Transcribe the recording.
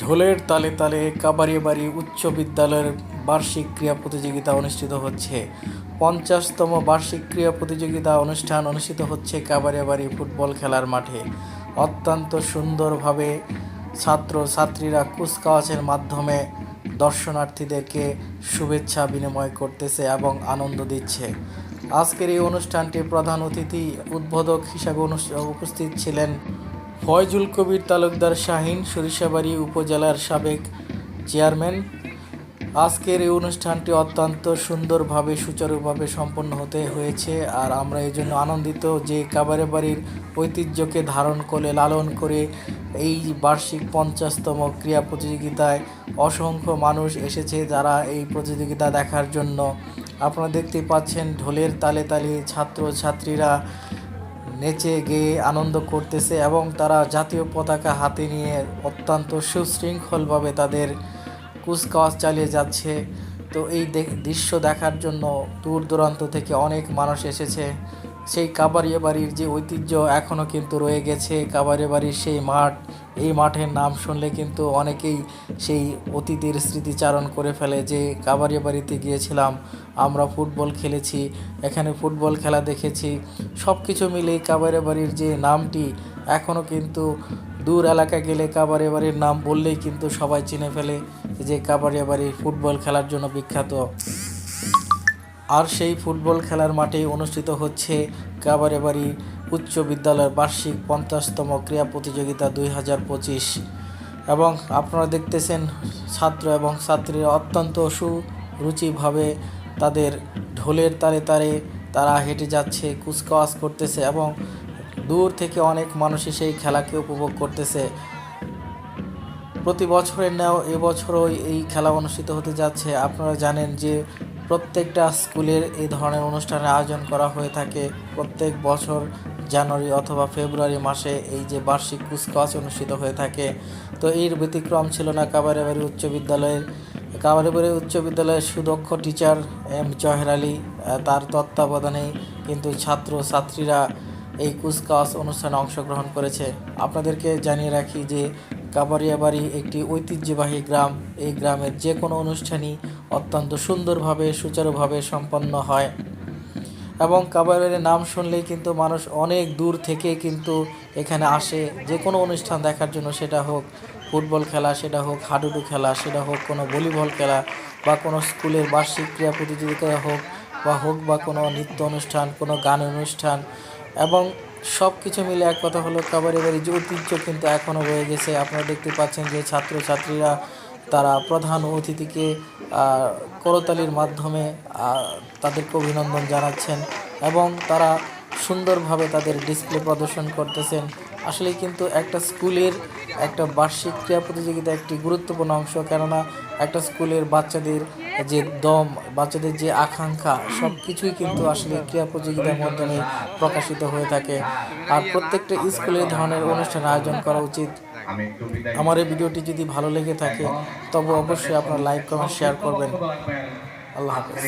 ঢোলের তালে তালে কাবাড়িয়াবাড়ি উচ্চ বিদ্যালয়ের বার্ষিক ক্রীড়া প্রতিযোগিতা অনুষ্ঠিত হচ্ছে। পঞ্চাশতম বার্ষিক ক্রীড়া প্রতিযোগিতা অনুষ্ঠান অনুষ্ঠিত হচ্ছে কাবাড়িয়াবাড়ি ফুটবল খেলার মাঠে। অত্যন্ত সুন্দরভাবে ছাত্র ছাত্রীরা কুচকাওয়াজের মাধ্যমে দর্শনার্থীদেরকে শুভেচ্ছা বিনিময় করতেছে এবং আনন্দ দিচ্ছে। আজকের এই অনুষ্ঠানটি প্রধান অতিথি উদ্বোধক হিসাবে উপস্থিত ছিলেন ফয়জুল কবির তালুকদার শাহিন সরিষাবাড়ি উপজেলার সাবেক চেয়ারম্যান। আজকের এই অনুষ্ঠানটি অত্যন্ত সুন্দরভাবে, সুচারুভাবে সম্পন্ন হতে হয়েছে আর আমরা এই জন্য আনন্দিত যে কাবারে বাড়ির ঐতিহ্যকে ধারণ করে, লালন করে এই বার্ষিক পঞ্চাশতম ক্রীড়া প্রতিযোগিতায় অসংখ্য মানুষ এসেছে যারা এই প্রতিযোগিতা দেখার জন্য। আপনারা দেখতে পাচ্ছেন ঢোলের তালে তালে ছাত্র ছাত্রীরা নেচে গেয়ে আনন্দ করতেছে এবং তারা জাতীয় পতাকা হাতে নিয়ে অত্যন্ত সুশৃঙ্খলভাবে তাদের কুচকাওয়াজ চালিয়ে যাচ্ছে। তো এই দৃশ্য দেখার জন্য দূর দূরান্ত থেকে অনেক মানুষ এসেছে। সেই কাবারিয়া বাড়ির যে ঐতিহ্য এখনও কিন্তু রয়ে গেছে। কাবারিয়া বাড়ির সেই মাঠ, এই মাঠের নাম শুনলে কিন্তু অনেকেই সেই অতীতের স্মৃতিচারণ করে ফেলে যে কাবারিয়া বাড়িতে গিয়েছিলাম, আমরা ফুটবল খেলেছি, এখানে ফুটবল খেলা দেখেছি। সব কিছু মিলে কাবারিয়া বাড়ির যে নামটি এখনও কিন্তু দূর এলাকায় গেলে কাবারিয়া বাড়ির নাম বললেই কিন্তু সবাই চিনে ফেলে যে কাবারিয়া বাড়ি ফুটবল খেলার জন্য বিখ্যাত। আর সেই ফুটবল খেলার মাঠেই অনুষ্ঠিত হচ্ছে কাবারেবাড়ি উচ্চ বিদ্যালয়ের বার্ষিক পঞ্চাশতম ক্রীড়া প্রতিযোগিতা দুই হাজার পঁচিশ। এবং আপনারা দেখতেছেন ছাত্র এবং ছাত্রীরা অত্যন্ত সুরুচিভাবে তাদের ঢোলের তারে তারে তারা হেঁটে যাচ্ছে, কুচকাওয়াজ করতেছে এবং দূর থেকে অনেক মানুষই সেই খেলাকে উপভোগ করতেছে। প্রতি বছরের ন্যায় এবছরও এই খেলা অনুষ্ঠিত হতে যাচ্ছে। আপনারা জানেন যে প্রত্যেকটা স্কুলের এই ধরনের অনুষ্ঠানের আয়োজন করা হয়ে থাকে। প্রত্যেক বছর জানুয়ারি অথবা ফেব্রুয়ারি মাসে এই যে বার্ষিক কুচকাওয়াজ অনুষ্ঠিত হয়ে থাকে। তো এর ব্যতিক্রম ছিল না, কাবারেবাড়ি উচ্চ বিদ্যালয়ের কাবারেবাড়ি উচ্চ বিদ্যালয়ের সুদক্ষ টিচার এম জহের আলী তার তত্ত্বাবধানেই কিন্তু ছাত্র ছাত্রীরা এই কুচকাওয়াজ অনুষ্ঠানে অংশগ্রহণ করেছে। আপনাদেরকে জানিয়ে রাখি যে কাবারিয়াবাড়ি একটি ঐতিহ্যবাহী গ্রাম। এই গ্রামের যে কোনো অনুষ্ঠানই অত্যন্ত সুন্দরভাবে, সুচারুভাবে সম্পন্ন হয়। এবং কাবারিয়ার নাম শুনলেই কিন্তু মানুষ অনেক দূর থেকে কিন্তু এখানে আসে। যে কোনো অনুষ্ঠান দেখার জন্য সেটা হোক ফুটবল খেলা, সেটা হোক হাডুডু খেলা, সেটা হোক কোনো ভলিবল খেলা বা কোনো স্কুলের বার্ষিক ক্রীড়া প্রতিযোগিতা হোক বা হোক বা কোনো নৃত্য অনুষ্ঠান, কোনো গান অনুষ্ঠান। এবং সব কিছু মিলে এক কথা হলো কাবারি বাড়ির যে ঐতিহ্য কিন্তু এখনও রয়ে গেছে। আপনারা দেখতে পাচ্ছেন যে ছাত্রছাত্রীরা তারা প্রধান অতিথিকে করতালির মাধ্যমে তাদেরকে অভিনন্দন জানাচ্ছেন এবং তারা সুন্দরভাবে তাদের ডিসপ্লে প্রদর্শন করতেছেন। আসলে কিন্তু একটা স্কুলের একটা বার্ষিক ক্রীড়া প্রতিযোগিতা একটি গুরুত্বপূর্ণ অংশ, কেননা একটা স্কুলের বাচ্চাদের যে দম, বাচ্চাদের যে আকাঙ্ক্ষা সব কিছুই কিন্তু আসলে ক্রীড়া প্রতিযোগিতার মাধ্যমে প্রকাশিত হয়ে থাকে। আর প্রত্যেকটা স্কুলে ধরনের অনুষ্ঠান আয়োজন করা উচিত। আমার এই ভিডিওটি যদি ভালো লেগে থাকে তবে অবশ্যই আপনার লাইক কমেন্ট শেয়ার করবেন। আল্লাহ হাফেজ।